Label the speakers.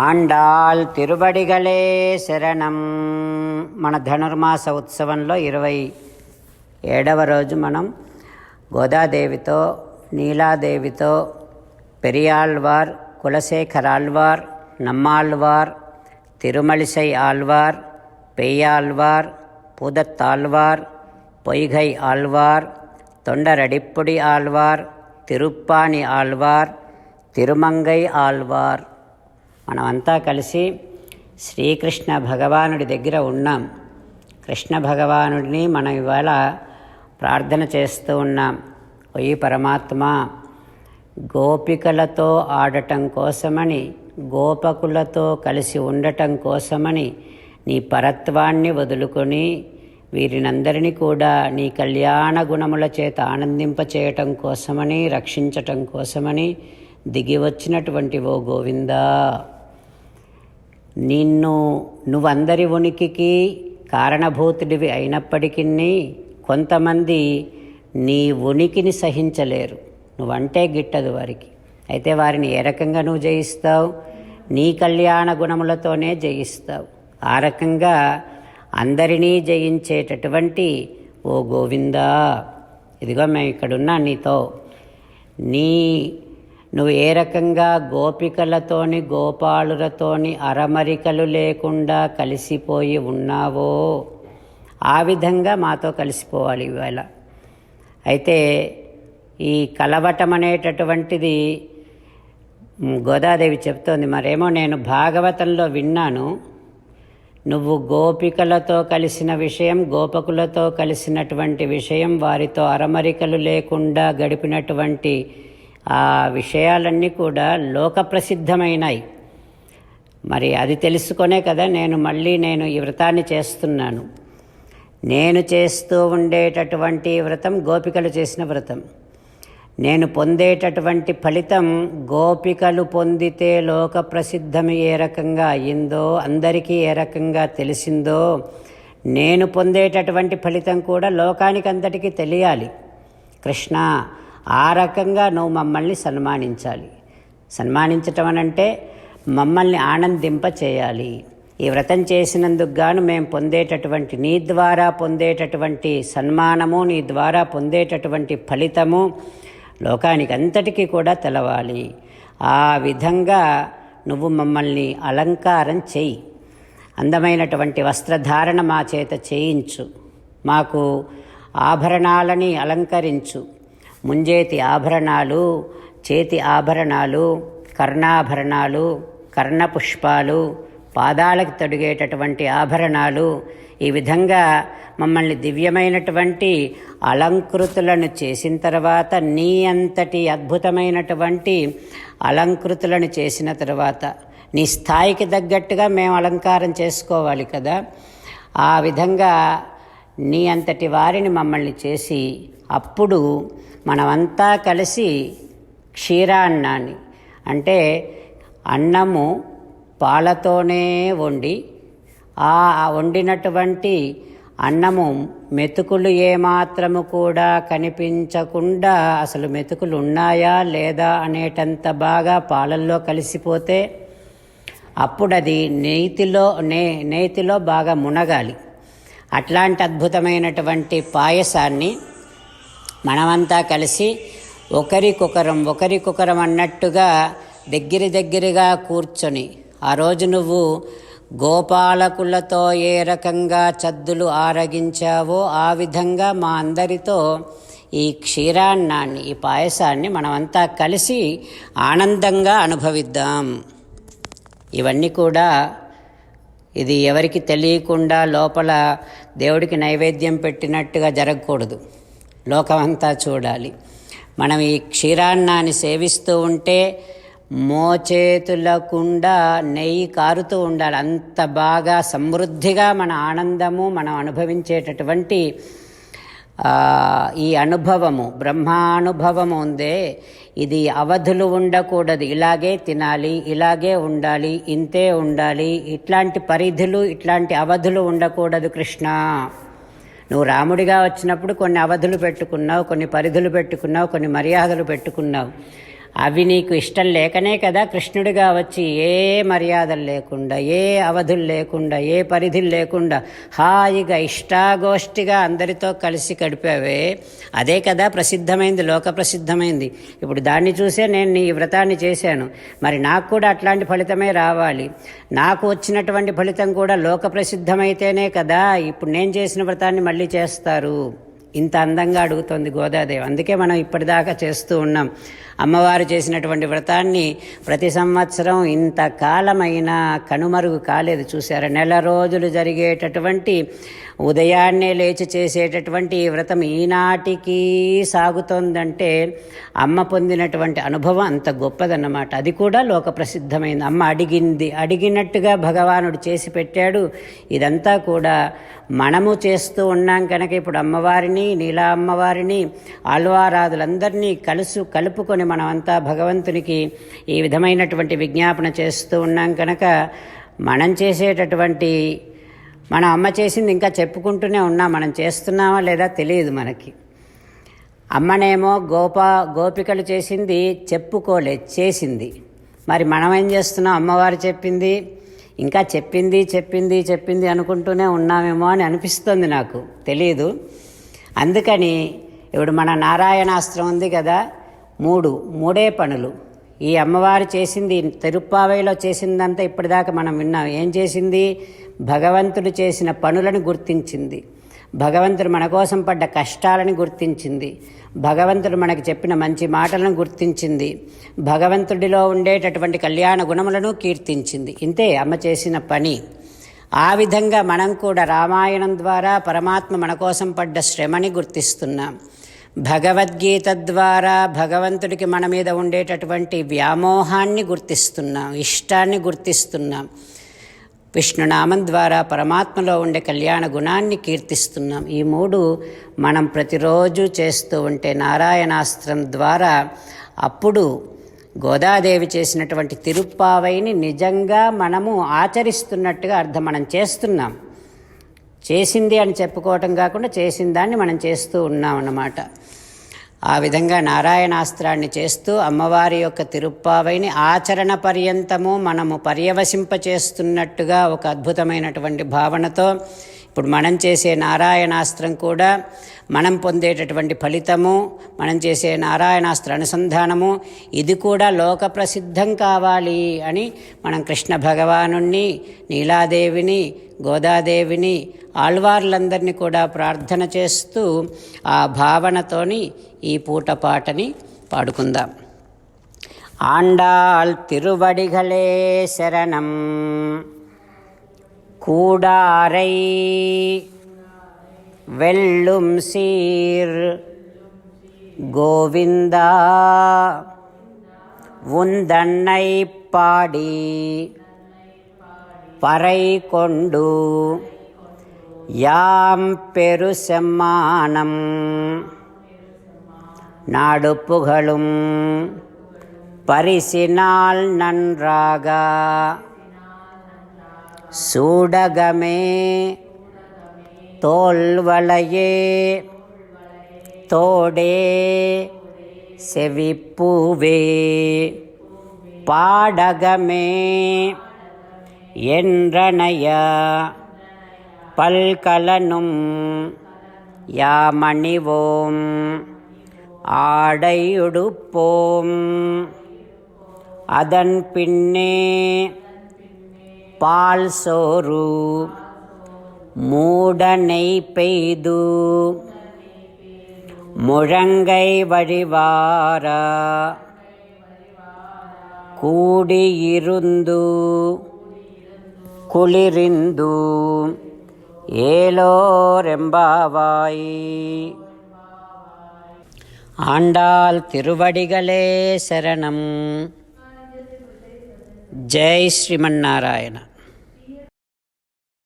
Speaker 1: ఆండాల్ తిరుబడిగలే శరణం మన ధనుర్మాస ఉత్సవంలో ఇరవై ఏడవ రోజు మనం గోదాదేవితో నీలాదేవితో పెరియాళ్వార్ కులశేఖర్ ఆళ్వార్ నమ్మాళ్వార్ తిరుమలిసై ఆళ్వార్ పెయ్యాళ్వార్ పూదత్తాళ్వార్ పొయ్గై ఆళ్వార్ తొండరడిప్పుడి ఆళ్వార్ తిరుప్పాని ఆళ్వార్ తిరుమంగై ఆళ్వార్ మనమంతా కలిసి శ్రీకృష్ణ భగవానుడి దగ్గర ఉన్నాం. కృష్ణ భగవానుడిని మనం ఇవాళ ప్రార్థన చేస్తూ ఉన్నాం. ఓయి పరమాత్మ గోపికలతో ఆడటం కోసమని గోపకులతో కలిసి ఉండటం కోసమని నీ పరత్వాన్ని వదులుకొని వీరినందరినీ కూడా నీ కళ్యాణ గుణముల చేత ఆనందింపచేయటం కోసమని రక్షించటం కోసమని దిగి వచ్చినటువంటి ఓ గోవిందా. నిన్ను నువ్వందరి ఉనికికి కారణభూతుడివి అయినప్పటికీ కొంతమంది నీ ఉనికిని సహించలేరు. నువ్వంటే గిట్టదు వారికి. అయితే వారిని ఏ రకంగా నువ్వు జయిస్తావు? నీ కళ్యాణ గుణములతోనే జయిస్తావు. ఆ రకంగా అందరినీ జయించేటటువంటి ఓ గోవిందా. ఇదిగో మేము ఇక్కడున్నా నీతో. నీ నువ్వు ఏ రకంగా గోపికలతోని గోపాలులతోని అరమరికలు లేకుండా కలిసిపోయి ఉన్నావో ఆ విధంగా మాతో కలిసిపోవాలి ఇవాళ. అయితే ఈ కలవటం అనేటటువంటిది గోదాదేవి చెప్తోంది. మరేమో నేను భాగవతంలో విన్నాను. నువ్వు గోపికలతో కలిసిన విషయం గోపకులతో కలిసినటువంటి విషయం వారితో అరమరికలు లేకుండా గడిపినటువంటి ఆ విషయాలన్నీ కూడా లోక ప్రసిద్ధమైనాయి మరి అది తెలుసుకొనే కదా నేను మళ్ళీ నేను ఈ వ్రతాన్ని చేస్తున్నాను. నేను చేస్తూ ఉండేటటువంటి వ్రతం గోపికలు చేసిన వ్రతం. నేను పొందేటటువంటి ఫలితం గోపికలు పొందితే లోక ప్రసిద్ధం ఏ రకంగా అయ్యిందో అందరికీ ఏ రకంగా తెలిసిందో నేను పొందేటటువంటి ఫలితం కూడా లోకానికి అందరికీ తెలియాలి. కృష్ణ ఆ రకంగా నువ్వు మమ్మల్ని సన్మానించాలి. సన్మానించటం అనంటే మమ్మల్ని ఆనందింప చేయాలి ఈ వ్రతం చేసినందుకు గాను మేము పొందేటటువంటి నీ ద్వారా పొందేటటువంటి సన్మానము నీ ద్వారా పొందేటటువంటి ఫలితము లోకానికి అంతటికీ కూడా తెలవాలి. ఆ విధంగా నువ్వు మమ్మల్ని అలంకారం చెయ్యి అందమైనటువంటి వస్త్రధారణ మా చేత చేయించు. మాకు ఆభరణాలని అలంకరించు. ముంజేతి ఆభరణాలు చేతి ఆభరణాలు కర్ణాభరణాలు కర్ణపుష్పాలు పాదాలకు తొడిగేటటువంటి ఆభరణాలు. ఈ విధంగా మమ్మల్ని దివ్యమైనటువంటి అలంకృతులను చేసిన తర్వాత నీ అంతటి అద్భుతమైనటువంటి అలంకృతులను చేసిన తర్వాత నీ స్థాయికి తగ్గట్టుగా మేము అలంకారం చేసుకోవాలి కదా. ఆ విధంగా నీ అంతటి వారిని మమ్మల్ని చేసి అప్పుడు మనమంతా కలిసి క్షీరాన్నాన్ని అంటే అన్నము పాలతోనే వండి ఆ వండినటువంటి అన్నము మెతుకులు ఏమాత్రము కూడా కనిపించకుండా అసలు మెతుకులు ఉన్నాయా లేదా అనేటంత బాగా పాలల్లో కలిసిపోతే అప్పుడది నేతిలో నే నేతిలో బాగా మునగాలి. అట్లాంటి అద్భుతమైనటువంటి పాయసాన్ని మనమంతా కలిసి ఒకరికొకరం ఒకరికొకరం అన్నట్టుగా దగ్గర దగ్గరగా కూర్చొని ఆ రోజు నువ్వు గోపాలకులతో ఏ రకంగా చద్దులు ఆరగించావో ఆ విధంగా మా అందరితో ఈ క్షీరాన్నాన్ని ఈ పాయసాన్ని మనమంతా కలిసి ఆనందంగా అనుభవిద్దాం. ఇవన్నీ కూడా ఇది ఎవరికి తెలియకుండా లోపల దేవుడికి నైవేద్యం పెట్టినట్టుగా జరగకూడదు. లోకమంతా చూడాలి. మనం ఈ క్షీరాన్నాన్ని సేవిస్తూ ఉంటే మోచేతులకుండా నెయ్యి కారుతూ ఉండాలి. అంత బాగా సమృద్ధిగా మన ఆనందము మనం అనుభవించేటటువంటి ఈ అనుభవము బ్రహ్మానుభవము ఉందే ఇది అవధులు ఉండకూడదు. ఇలాగే తినాలి ఇలాగే ఉండాలి ఇంతే ఉండాలి. ఇట్లాంటి పరిధులు ఇట్లాంటి అవధులు ఉండకూడదు కృష్ణ. నువ్వు రాముడిగా వచ్చినప్పుడు కొన్ని అవధులు పెట్టుకున్నావు కొన్ని పరిధులు పెట్టుకున్నావు కొన్ని మర్యాదలు పెట్టుకున్నావు. అవి నీకు ఇష్టం లేకనే కదా కృష్ణుడిగా వచ్చి ఏ మర్యాదలు లేకుండా ఏ అవధులు లేకుండా ఏ పరిధులు లేకుండా హాయిగా ఇష్టాగోష్ఠిగా అందరితో కలిసి గడిపావే. అదే కదా ప్రసిద్ధమైంది లోక ప్రసిద్ధమైంది. ఇప్పుడు దాన్ని చూసే నేను నీ వ్రతాన్ని చేశాను. మరి నాకు కూడా అట్లాంటి ఫలితమే రావాలి. నాకు వచ్చినటువంటి ఫలితం కూడా లోక ప్రసిద్ధమైతేనే కదా. ఇప్పుడు నేను చేసిన వ్రతాన్ని మళ్ళీ చేస్తారు. ఇంత అందంగా అడుగుతోంది గోదాదేవి. అందుకే మనం ఇప్పటిదాకా చేస్తూ ఉన్నాం. అమ్మవారు చేసినటువంటి వ్రతాన్ని ప్రతి సంవత్సరం ఇంత కాలమైన కనుమరుగు కాలేదు. చూసారా నెల రోజులు జరిగేటటువంటి ఉదయాన్నే లేచి చేసేటటువంటి ఈ వ్రతం ఈనాటికి సాగుతోందంటే అమ్మ పొందినటువంటి అనుభవం అంత గొప్పదన్నమాట. అది కూడా లోక ప్రసిద్ధమైంది అమ్మ అడిగింది. అడిగినట్టుగా భగవానుడు చేసి పెట్టాడు. ఇదంతా కూడా మనము చేస్తూ ఉన్నాం కనుక ఇప్పుడు అమ్మవారిని నీలా అమ్మవారిని ఆళ్వారాదులందరినీ కలుసు కలుపుకొని మనమంతా భగవంతునికి ఈ విధమైనటువంటి విజ్ఞాపన చేస్తూ ఉన్నాం కనుక మనం చేసేటటువంటి మన అమ్మ చేసింది ఇంకా చెప్పుకుంటూనే ఉన్నాం మనం చేస్తున్నామా లేదా తెలియదు మనకి. అమ్మనేమో గోప గోపికలు చేసింది చెప్పుకోలే చేసింది. మరి మనం ఏం చేస్తున్నాం? అమ్మవారు చెప్పింది ఇంకా చెప్పింది చెప్పింది చెప్పింది అనుకుంటూనే ఉన్నామేమో అని అనిపిస్తుంది నాకు. తెలియదు అందుకని ఇప్పుడు మన నారాయణాస్త్రం ఉంది కదా మూడు మూడే పనులు. ఈ అమ్మవారు చేసింది తిరుప్పావైలో చేసిందంతా ఇప్పటిదాకా మనం విన్నాం. ఏం చేసింది? భగవంతుడు చేసిన పనులను గుర్తించింది. భగవంతుడు మన కోసం పడ్డ కష్టాలని గుర్తించింది. భగవంతుడు మనకు చెప్పిన మంచి మాటలను గుర్తించింది. భగవంతుడిలో ఉండేటటువంటి కళ్యాణ గుణములను కీర్తించింది. ఇంతే అమ్మ చేసిన పని. ఆ విధంగా మనం కూడా రామాయణం ద్వారా పరమాత్మ మన కోసం పడ్డ శ్రమని గుర్తిస్తున్నాం. భగవద్గీత ద్వారా భగవంతుడికి మన మీద ఉండేటటువంటి వ్యామోహాన్ని గుర్తిస్తున్నాం. ఇష్టాన్ని గుర్తిస్తున్నాం. విష్ణునామం ద్వారా పరమాత్మలో ఉండే కళ్యాణ గుణాన్ని కీర్తిస్తున్నాం. ఈ మూడు మనం ప్రతిరోజు చేస్తూ ఉంటే నారాయణాస్త్రం ద్వారా అప్పుడు గోదాదేవి చేసినటువంటి తిరుప్పావైని నిజంగా మనము ఆచరిస్తున్నట్టుగా అర్థం మనం చేస్తున్నాం. చేసింది అని చెప్పుకోవటం కాకుండా చేసిన దాన్ని మనం చేస్తూ ఉన్నాం అన్నమాట. ఆ విధంగా నారాయణాస్త్రాన్ని చేస్తూ అమ్మవారి యొక్క తిరుప్పావైని ఆచరణ పర్యంతము మనము పర్యవసింపచేస్తున్నట్టుగా ఒక అద్భుతమైనటువంటి భావనతో ఇప్పుడు మనం చేసే నారాయణాస్త్రం కూడా మనం పొందేటటువంటి ఫలితము మనం చేసే నారాయణాస్త్ర అనుసంధానము ఇది కూడా లోక ప్రసిద్ధం కావాలి అని మనం కృష్ణ భగవాను నీలాదేవిని గోదాదేవిని ఆళ్వార్లందరినీ కూడా ప్రార్థన చేస్తూ ఆ భావనతోని ఈ పూట పాటని పాడుకుందాం. ఆండాల్ తిరువడిగలే శరణం கூடாரை. வெல்லும் சீர். கோவிந்தா. உந்தன்னை பாடி. பறை கொண்டு. யாம் பெரு செம்மானம். நாடு புகழும். பரிசினால் நன்றாக. சூடகமே. தோல்வளையே தோடே. செவிப்பூவே. பாடகமே. என்றனைய. பல்கலனும் யாமணிவோம். ஆடையுடுப்போம். அதன் பின்னே பால் சோறு மூடனை பெய்து முழங்கை வழிவார கூடியிருந்து குளிரிந்து ஏலோரெம்பாவாய். ஆண்டாள் திருவடிகளே சரணம். జై శ్రీమన్నారాయణ.